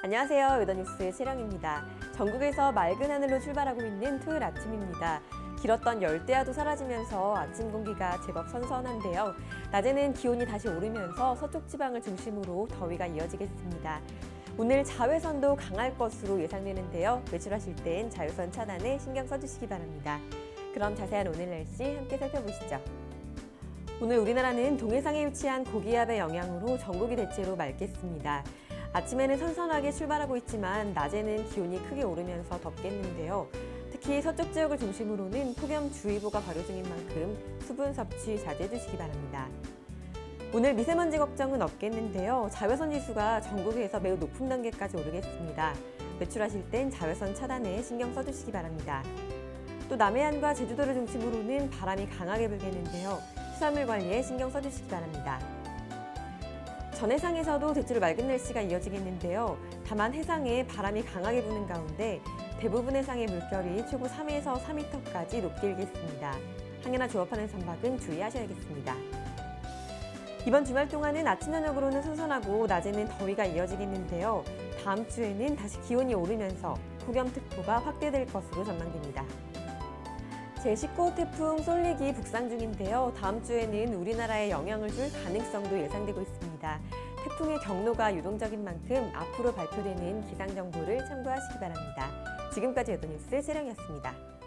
안녕하세요. 웨더뉴스의 채령입니다. 전국에서 맑은 하늘로 출발하고 있는 토요일 아침입니다. 길었던 열대야도 사라지면서 아침 공기가 제법 선선한데요. 낮에는 기온이 다시 오르면서 서쪽 지방을 중심으로 더위가 이어지겠습니다. 오늘 자외선도 강할 것으로 예상되는데요. 외출하실 땐 자외선 차단에 신경 써주시기 바랍니다. 그럼 자세한 오늘 날씨 함께 살펴보시죠. 오늘 우리나라는 동해상에 위치한 고기압의 영향으로 전국이 대체로 맑겠습니다. 아침에는 선선하게 출발하고 있지만 낮에는 기온이 크게 오르면서 덥겠는데요. 특히 서쪽 지역을 중심으로는 폭염주의보가 발효 중인 만큼 수분 섭취 자제해 주시기 바랍니다. 오늘 미세먼지 걱정은 없겠는데요. 자외선 지수가 전국에서 매우 높은 단계까지 오르겠습니다. 외출하실 땐 자외선 차단에 신경 써주시기 바랍니다. 또 남해안과 제주도를 중심으로는 바람이 강하게 불겠는데요. 수산물 관리에 신경 써주시기 바랍니다. 전 해상에서도 대체로 맑은 날씨가 이어지겠는데요. 다만 해상에 바람이 강하게 부는 가운데 대부분 해상의 물결이 최고 3에서 4m까지 높게 일겠습니다. 항해나 조업하는 선박은 주의하셔야겠습니다. 이번 주말 동안은 아침 저녁으로는 선선하고 낮에는 더위가 이어지겠는데요. 다음 주에는 다시 기온이 오르면서 폭염특보가 확대될 것으로 전망됩니다. 제19호 태풍 쏠리기 북상 중인데요. 다음 주에는 우리나라에 영향을 줄 가능성도 예상되고 있습니다. 태풍의 경로가 유동적인 만큼 앞으로 발표되는 기상 정보를 참고하시기 바랍니다. 지금까지 여도뉴스 세령이었습니다.